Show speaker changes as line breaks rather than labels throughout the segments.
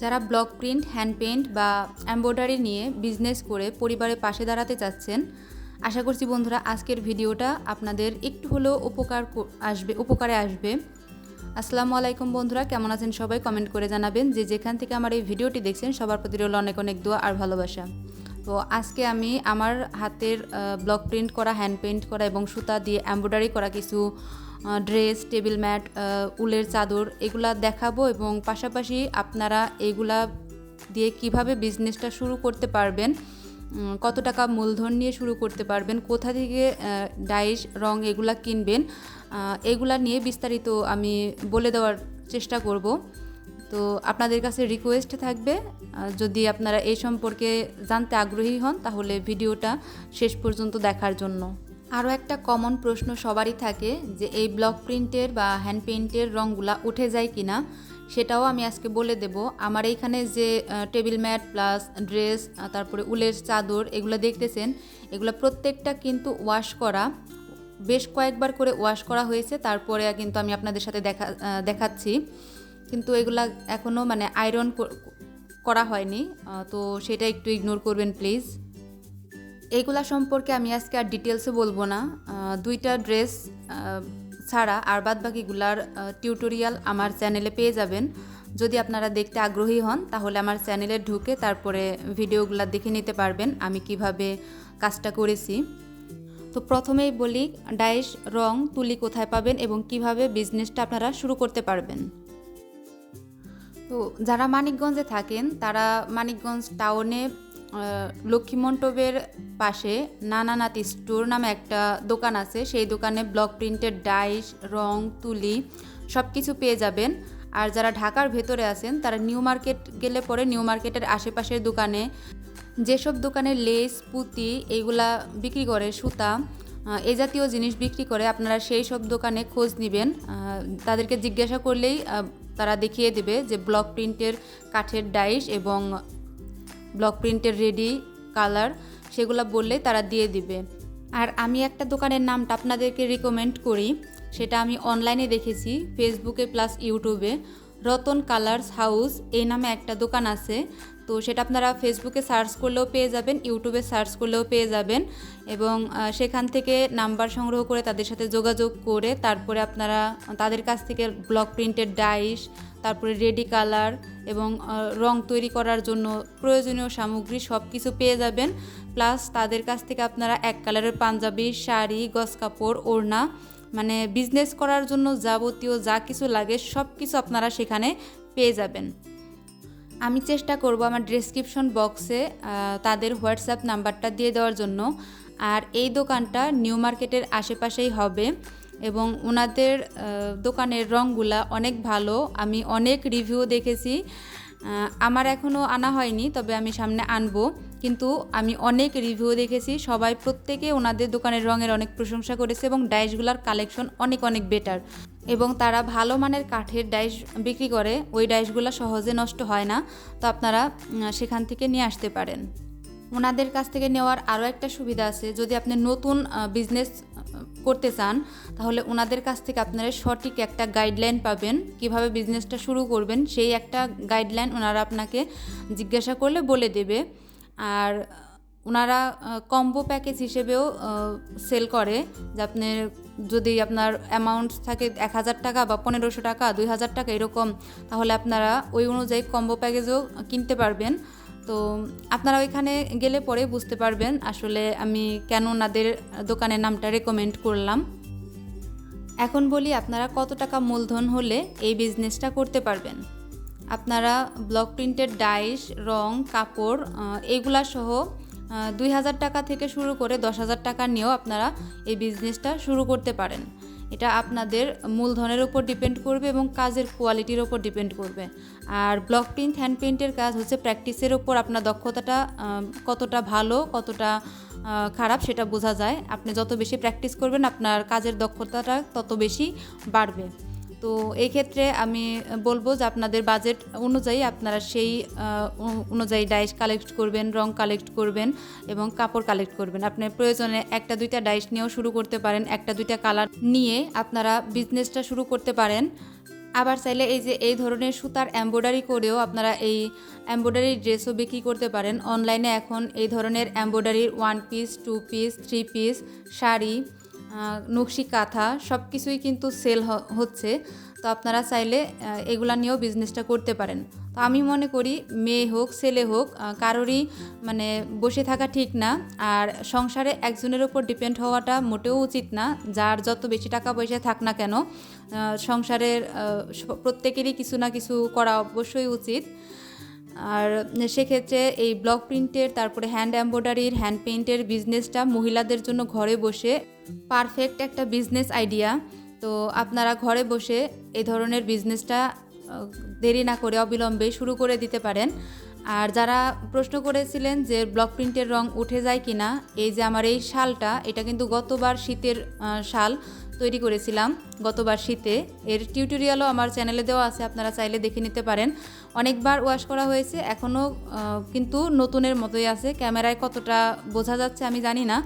যারা block print, hand paint বা embroidery নিয়ে বিজনেস করে পরিবারের পাশে দাঁড়াতে চাচ্ছেন, আশা করছি বন্ধুরা আজকের ভিডিওটা আপনাদের একটু হলেও উপকার আসবে, উপকারে আসবে। আসসালামু আলাইকুম বন্ধুরা, কেমন আছেন সবাই? কমেন্ট করে জানাবেন যে যেখান থেকে আমার এই ভিডিওটি দেখছেন, সবার প্রতি রইল অনেক অনেক দোয়া আর ভালোবাসা। তো আজকে আমি আমার হাতের ব্লক প্রিন্ট করা, হ্যান্ড পেইন্ট করা এবং সুতা দিয়ে এমব্রয়ডারি করা কিছু ড্রেস, টেবিল ম্যাট উলের চাদর এগুলা দেখাবো এবং পাশাপাশি আপনারা এগুলা দিয়ে কীভাবে বিজনেসটা শুরু করতে পারবেন কত টাকা মূলধন নিয়ে শুরু করতে পারবেন, কোথা থেকে ডাইস রং এগুলা কিনবেন এগুলা নিয়ে বিস্তারিত আমি বলে দেওয়ার চেষ্টা করব। তো আপনাদের কাছে রিকোয়েস্ট থাকবে যদি আপনারা এই সম্পর্কে জানতে আগ্রহী হন তাহলে ভিডিওটা শেষ পর্যন্ত দেখার জন্য। আরও একটা কমন প্রশ্ন সবারই থাকে যে এই ব্লক প্রিন্টের বা হ্যান্ড পেইন্টের রঙগুলা উঠে যায় কি না সেটাও আমি আজকে বলে দেব। আমার এইখানে যে টেবিল ম্যাট প্লাস ড্রেস তারপরে উলের চাদর এগুলো দেখতেছেন, এগুলো প্রত্যেকটা কিন্তু ওয়াশ করা, বেশ কয়েকবার করে ওয়াশ করা হয়েছে, তারপরে কিন্তু আমি আপনাদের সাথে দেখা দেখাচ্ছি। কিন্তু এগুলা এখনও মানে আয়রন করা হয়নি তো সেটা একটু ইগনোর করবেন প্লিজ এইগুলা সম্পর্কে আমি আজকে আর ডিটেলসে বলব না। দুইটা ড্রেস ছাড়া আর বাদ বাকিগুলার টিউটোরিয়াল আমার চ্যানেলে পেয়ে যাবেন। যদি আপনারা দেখতে আগ্রহী হন, তাহলে আমার চ্যানেলে ঢুকে তারপরে ভিডিওগুলো দেখে নিতে পারবেন আমি কীভাবে কাজটা করেছি। তো প্রথমেই বলি ডাইস রং, তুলি কোথায় পাবেন এবং কীভাবে বিজনেসটা আপনারা শুরু করতে পারবেন। তো যারা মানিকগঞ্জে থাকেন, তারা মানিকগঞ্জ টাউনে লক্ষ্মী মণ্ডপের পাশে নানানাতি স্টোর নামে একটা দোকান আছে। সেই দোকানে ব্লক প্রিন্টেড ডাইস, রং, তুলি সব কিছু পেয়ে যাবেন। আর যারা ঢাকার ভেতরে আছেন, তারা নিউ মার্কেট গেলে পরে নিউ মার্কেটের আশেপাশের দোকানে যেসব দোকানে লেস, পুঁতি এইগুলা বিক্রি করে, সুতা এই জাতীয় জিনিস বিক্রি করে, আপনারা সেই সব দোকানে খোঁজ নেবেন। তাদেরকে জিজ্ঞাসা করলেই তারা দেখিয়ে দেবে যে ব্লক প্রিন্টের কাঠের ডাইস এবং ব্লক প্রিন্টের রেডি, কালার, সেগুলো বললে তারা দিয়ে দিবে। আর আমি একটা দোকানের নামটা আপনাদেরকে রিকমেন্ড করি, সেটা আমি অনলাইনে দেখেছি ফেসবুকে প্লাস ইউটিউবে রতন কালার্স হাউস, এই নামে একটা দোকান আছে। তো সেটা আপনারা ফেসবুকে সার্চ করলেও পেয়ে যাবেন ইউটিউবে সার্চ করলেও পেয়ে যাবেন এবং সেখান থেকে নাম্বার সংগ্রহ করে তাদের সাথে যোগাযোগ করে তারপরে আপনারা, তাদের কাছ থেকে ব্লক প্রিন্টেড ডাইস তারপরে রেডি কালার এবং রং তৈরি করার জন্য প্রয়োজনীয় সামগ্রী সব কিছু পেয়ে যাবেন। প্লাস তাদের কাছ থেকে আপনারা এক কালারের পাঞ্জাবি, শাড়ি গস কাপড়, ওড়না মানে বিজনেস করার জন্য যাবতীয় যা কিছু লাগে সব কিছু আপনারা সেখানে পেয়ে যাবেন। আমি চেষ্টা করব আমার ডেসক্রিপশন বক্সে তাদের হোয়াটসঅ্যাপ নাম্বারটা দিয়ে দেওয়ার জন্য। আর এই দোকানটা নিউ মার্কেটের আশেপাশেই হবে এবং ওনাদের দোকানের রঙগুলা অনেক ভালো। আমি অনেক রিভিউ দেখেছি। আমার এখনও আনা হয়নি, তবে আমি সামনে আনব। কিন্তু আমি অনেক রিভিউ দেখেছি। সবাই প্রত্যেকে ওনাদের দোকানের রঙের অনেক প্রশংসা করেছে এবং ডাইসগুলার কালেকশন অনেক অনেক বেটার এবং তারা ভালো মানের কাঠের ডাইস বিক্রি করে, ওই ডাইসগুলো সহজে নষ্ট হয় না। তো আপনারা সেখান থেকে নিয়ে আসতে পারেন। ওনাদের কাছ থেকে নেওয়ার আরও একটা সুবিধা আছে। যদি আপনি নতুন বিজনেস করতে চান, তাহলে ওনাদের কাছ থেকে আপনারা সঠিক একটা গাইডলাইন পাবেন। কীভাবে বিজনেসটা শুরু করবেন, সেই একটা গাইডলাইন ওনারা আপনাকে জিজ্ঞাসা করলে বলে দেবে। আর ওনারা কম্বো প্যাকেজ হিসেবেও সেল করে। যে আপনি যদি আপনার অ্যামাউন্ট থাকে এক হাজার টাকা বা পনেরোশো টাকা, দুই হাজার টাকা এরকম, তাহলে আপনারা ওই অনুযায়ী কম্বো প্যাকেজও কিনতে পারবেন। তো আপনারা ওইখানে গেলে পরে বুঝতে পারবেন আসলে আমি কেন ওনাদের দোকানের নামটা রেকমেন্ড করলাম। এখন বলি আপনারা কত টাকা মূলধন হলে এই বিজনেসটা করতে পারবেন। আপনারা ব্লক প্রিন্টের ডাইস রং, কাপড় এগুলা সহ দুই হাজার টাকা থেকে শুরু করে দশ হাজার টাকা নিয়েও আপনারা এই বিজনেসটা শুরু করতে পারেন। এটা আপনাদের মূলধনের উপর ডিপেন্ড করবে এবং কাজের কোয়ালিটির ওপর ডিপেন্ড করবে। আর ব্লক প্রিন্ট হ্যান্ড প্রিন্টের কাজ হচ্ছে প্র্যাকটিসের ওপর আপনার দক্ষতাটা কতটা ভালো, কতটা খারাপ সেটা বোঝা যায়। আপনি যত বেশি প্র্যাকটিস করবেন, আপনার কাজের দক্ষতাটা তত বেশি বাড়বে। তো এই ক্ষেত্রে আমি বলব যে আপনাদের বাজেট অনুযায়ী আপনারা সেই অনুযায়ী ডাইস কালেক্ট করবেন, রং কালেক্ট করবেন এবং কাপড় কালেক্ট করবেন। আপনি প্রয়োজনে একটা, দুইটা ডাইস নিয়েও শুরু করতে পারেন, একটা, দুইটা কালার নিয়ে আপনারা বিজনেসটা শুরু করতে পারেন। আবার চাইলে এই যে, এই ধরনের সুতার এমব্রয়ডারি করেও আপনারা এই এমব্রয়ডারি ড্রেসও বিক্রি করতে পারেন। অনলাইনে এখন এই ধরনের এমব্রয়ডারির one piece two piece three piece sari নকশি, কাঁথা সব কিছুই কিন্তু সেল হচ্ছে। তো আপনারা চাইলে এগুলা নিয়েও বিজনেসটা করতে পারেন। তো আমি মনে করি, মেয়ে হোক, ছেলে হোক কারোরই মানে বসে থাকা ঠিক না। আর সংসারে একজনের উপর ডিপেন্ড হওয়াটা মোটেও উচিত না। যার যত বেশি টাকা পয়সা থাক না কেন সংসারের প্রত্যেকেরই কিছু না কিছু করা অবশ্যই উচিত। আর সেক্ষেত্রে এই ব্লক প্রিন্টের তারপরে হ্যান্ড এম্ব্রয়ডারির হ্যান্ড পেইন্টের বিজনেসটা মহিলাদের জন্য ঘরে বসে পারফেক্ট একটা বিজনেস আইডিয়া তো আপনারা ঘরে বসে এই ধরনের বিজনেসটা দেরি না করে অবিলম্বে শুরু করে দিতে পারেন। আর যারা প্রশ্ন করেছিলেন যে ব্লক প্রিন্টের রং উঠে যায় কিনা, এই যে আমার এই শালটা, এটা কিন্তু গতবার শীতের শাল তৈরি করেছিলাম, গতবার শীতে। এর টিউটোরিয়ালও আমার চ্যানেলে দেওয়া আছে, আপনারা চাইলে দেখে নিতে পারেন। অনেকবার ওয়াশ করা হয়েছে, এখনও কিন্তু নতুনের মতোই আছে। ক্যামেরায় কতটা বোঝা যাচ্ছে আমি জানি না,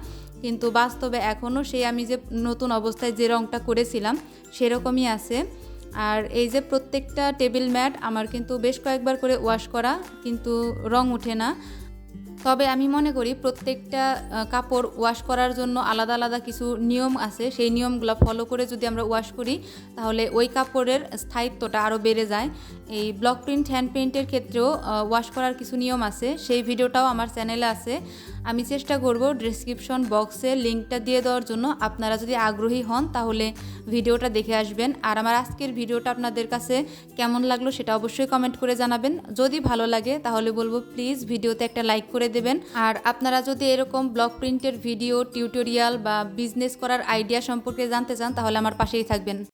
কিন্তু বাস্তবে এখনও সেই আমি যে নতুন অবস্থায় যে রংটা করেছিলাম, সেরকমই আছে। আর এই যে প্রত্যেকটা টেবিল ম্যাট আমার কিন্তু বেশ কয়েকবার করে ওয়াশ করা কিন্তু রং ওঠে না। তবে আমি মনে করি প্রত্যেকটা কাপড় ওয়াশ করার জন্য আলাদা আলাদা কিছু নিয়ম আছে। সেই নিয়মগুলো ফলো করে যদি আমরা ওয়াশ করি, তাহলে ওই কাপড়ের স্থায়িত্বটা আরও বেড়ে যায়। এই ব্লক প্রিন্ট হ্যান্ড প্রিন্টের ক্ষেত্রেও ওয়াশ করার কিছু নিয়ম আছে। সেই ভিডিওটাও আমার চ্যানেলে আছে। আমি চেষ্টা করব ডেসক্রিপশন বক্সে লিঙ্কটা দিয়ে দেওয়ার জন্য। আপনারা যদি আগ্রহী হন, তাহলে ভিডিওটা দেখে আসবেন। আর আমার আজকের ভিডিওটা আপনাদের কাছে কেমন লাগল সেটা অবশ্যই কমেন্ট করে জানাবেন। যদি ভালো লাগে, তাহলে বলব প্লিজ ভিডিওতে একটা লাইক করে দেবেন। আর আপনারা যদি এরকম ব্লক প্রিন্টের ভিডিও টিউটোরিয়াল বা বিজনেস করার আইডিয়া সম্পর্কে জানতে চান, তাহলে আমার পাশেই থাকবেন।